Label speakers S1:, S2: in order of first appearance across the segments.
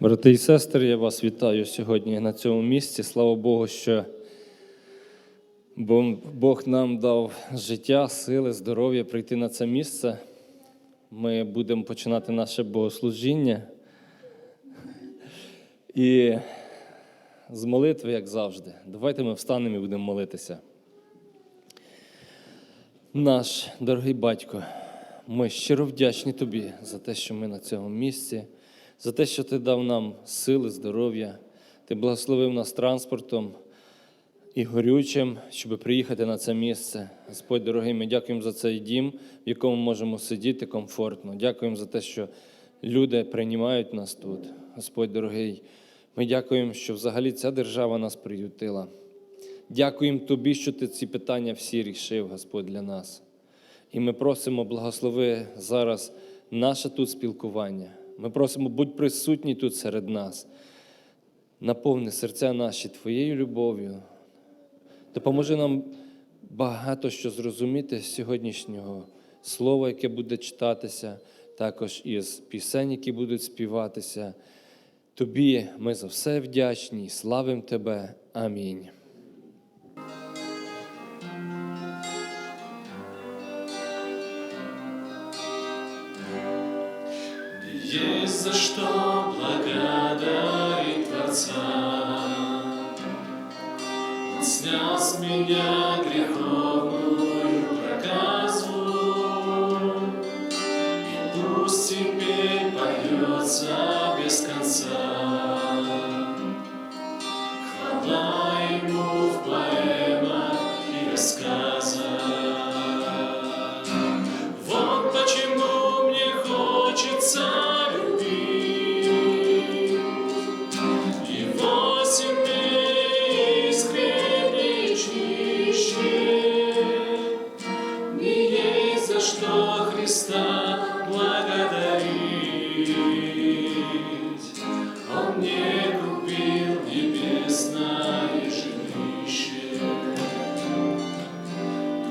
S1: Брати і сестри, я вас вітаю сьогодні на цьому місці. Слава Богу, що Бог нам дав життя, сили, здоров'я прийти на це місце. Ми будемо починати наше богослужіння. І з молитви, як завжди. Давайте ми встанемо і будемо молитися. Наш дорогий батько, ми щиро вдячні тобі за те, що ми на цьому місці, за те, що ти дав нам сили, здоров'я, ти благословив нас транспортом і горючим, щоб приїхати на це місце. Господь дорогий, ми дякуємо за цей дім, в якому можемо сидіти комфортно. Дякуємо за те, що люди приймають нас тут. Господь дорогий, ми дякуємо, що взагалі ця держава нас приютила. Дякуємо Тобі, що ти ці питання всі рішив, Господь, для нас. І ми просимо, благослови зараз наше тут спілкування. Ми просимо, будь присутній тут серед нас. Наповни серця наші Твоєю любов'ю. Допоможи нам багато що зрозуміти з сьогоднішнього слова, яке буде читатися, також із пісень, які будуть співатися. Тобі ми за все вдячні, славим Тебе. Амінь.
S2: Есть за что благодарить Творца. Он снял с меня греховную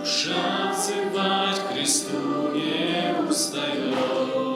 S2: Душа взывать к кресту не устает,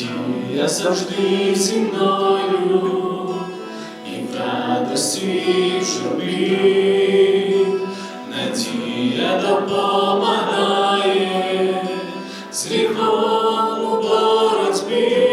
S2: Надія завжди зі мною, і в радості в журбі. Надія допомагає, з гріхом у боротьбі,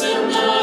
S2: надія все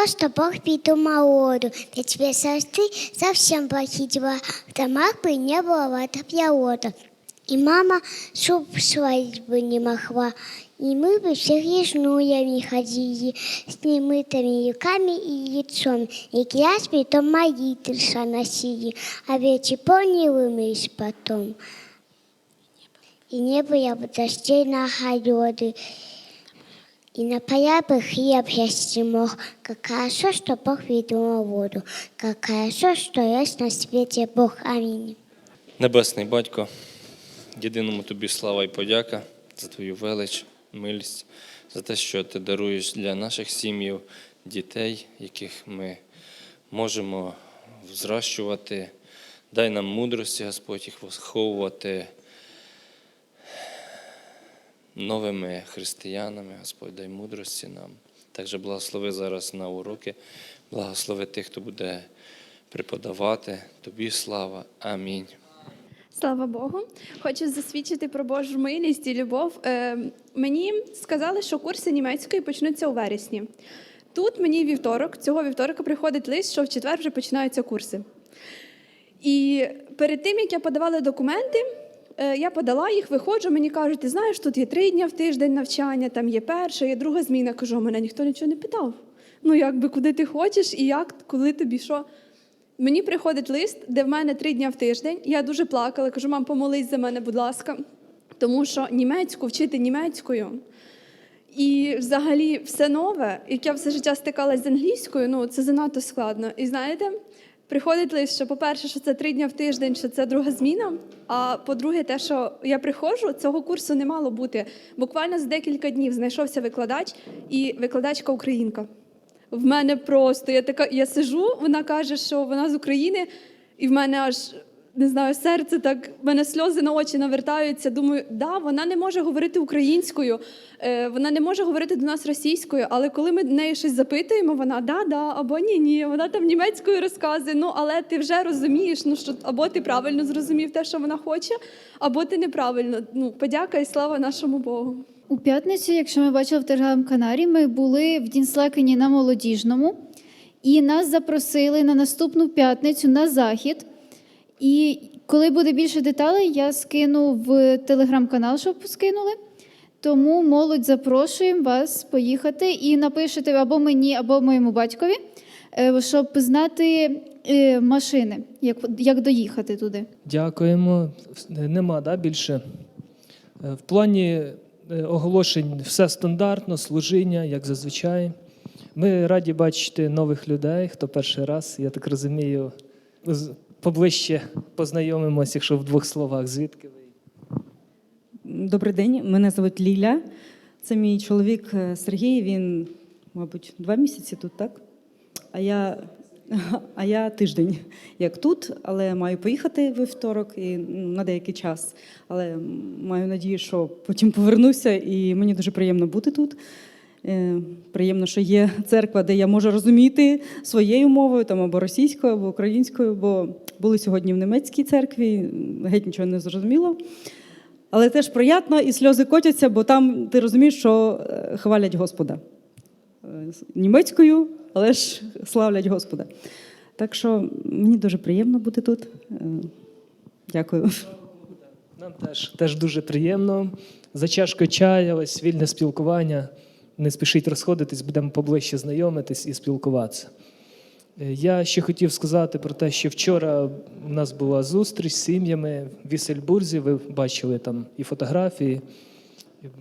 S3: Хорошо, что Бог придумал воду, ведь без воды совсем плохие. В домах бы не было водопровода. И мама суп сварить бы не могла. И мы бы все грязнулями ходили, с немытыми руками и лицом. И грязь притом молитвы носили, а ведь и помнились потом. И не было бы дождей на огороды, и на поля бы хлеб не мог. Как хорошо, что Бог придумал воду. Как хорошо, что на свете Бог. Аминь.
S1: Небесний Батько, єдиному тобі слава і подяка за твою велич, милість, за те, що ти даруєш для наших сім'їв дітей, яких ми можемо взращувати. Дай нам мудрості, Господь, їх виховувати новими християнами. Господь, дай мудрості нам. Також благослови зараз на уроки, благослови тих, хто буде преподавати. Тобі слава. Амінь.
S4: Слава Богу. Хочу засвідчити про Божу милість і любов. Е, мені сказали, що курси німецької почнуться у вересні. Тут мені вівторок, цього вівторка приходить лист, що в четвер вже починаються курси. І перед тим, як я подавала документи, я подала їх, виходжу, мені кажуть, ти знаєш, тут є три дні в тиждень навчання, там є перша, є друга зміна. Кажу, «А мене ніхто нічого не питав. Ну, якби куди ти хочеш і як, коли тобі що. Мені приходить лист, де в мене три дні в тиждень. Я дуже плакала, кажу, мам, помолись за мене, будь ласка. Тому що німецьку вчити німецькою. І взагалі все нове, як я все життя стикалася з англійською, ну це занадто складно. І знаєте, приходить лист, що, по-перше, що це три дні в тиждень, що це друга зміна. А по-друге, те, що я приходжу, цього курсу не мало бути. Буквально за декілька днів знайшовся викладач і викладачка українка. В мене просто я така, я сижу, вона каже, що вона з України, і в мене аж не знаю, серце так, в мене сльози на очі навертаються. Думаю, да, вона не може говорити українською, е, вона не може говорити до нас російською, але коли ми неї щось запитуємо, вона да, да, або ні, ні, вона там німецькою розказує. Ну, але ти вже розумієш, ну що або ти правильно зрозумів те, що вона хоче, або ти неправильно. Ну, подяка і слава нашому Богу.
S5: У п'ятницю, якщо ми бачили в телеграм-каналі, ми були в Дінслекені на молодіжному, і нас запросили на наступну п'ятницю на захід. І Коли буде більше деталей, я скину в телеграм-канал, щоб скинули. Тому молодь запрошуємо вас поїхати і напишете або мені, або моєму батькові, е, щоб знати е, машини, як, як доїхати туди.
S6: Дякуємо. Нема да, більше. Е, В плані оголошень все стандартно, служіння, як зазвичай. Ми раді бачити нових людей, хто перший раз, я так розумію, поближче познайомимося, якщо в двох словах, звідки ви.
S7: Добрий день, мене звуть Ліля. Це мій чоловік е, Сергій. Він, мабуть, два місяці тут, так? А я, а я тиждень як тут, але маю поїхати вівторок і ну, на деякий час. Але маю надію, що потім повернуся, і мені дуже приємно бути тут. Е, Приємно, що є церква, де я можу розуміти своєю мовою, там або російською, або українською, бо були сьогодні в німецькій церкві, геть нічого не зрозуміло. Але теж приємно, і сльози котяться, бо там ти розумієш, що е, хвалять Господа Е, німецькою, але ж славлять Господа. Так що мені дуже приємно бути тут. Дякую.
S6: Нам теж, теж дуже приємно. За чашкою чая, ось вільне спілкування. Не спішіть розходитись, будемо поближче знайомитись і спілкуватися. Е, Я ще хотів сказати про те, що вчора у нас була зустріч з сім'ями в Вісельбурзі. Ви бачили там і фотографії.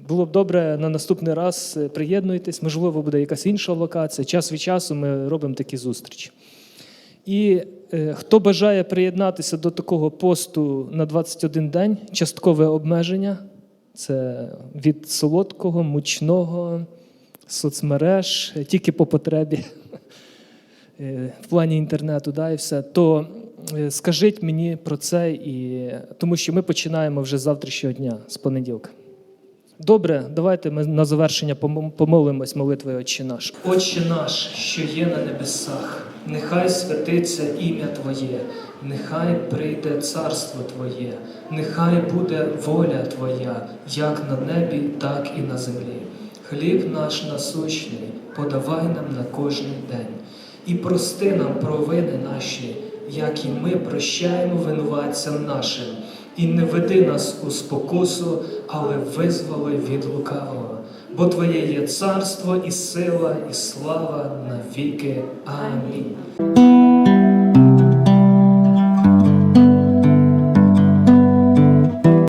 S6: Було б добре на наступний раз е, приєднуйтесь, можливо, буде якась інша локація. Час від часу ми робимо такі зустрічі. І е, хто бажає приєднатися до такого посту на 21 день, часткове обмеження це від солодкого, мучного, соцмереж, е, тільки по потребі е, в плані інтернету, да, і все, то е, скажіть мені про це, і, тому що ми починаємо вже завтрашнього дня, з понеділка. Добре, давайте ми на завершення помолимось молитвою Отче наш. Отче наш, що є на небесах, нехай святиться ім'я Твоє, нехай прийде царство Твоє, нехай буде воля Твоя, як на небі, так і на землі. Хліб наш насущний, подавай нам на кожний день, і прости нам провини наші, як і ми прощаємо винуватцям нашим. І не веди нас у спокусу, але визволи від лукавого. Бо Твоє є царство і сила, і слава навіки. Амінь.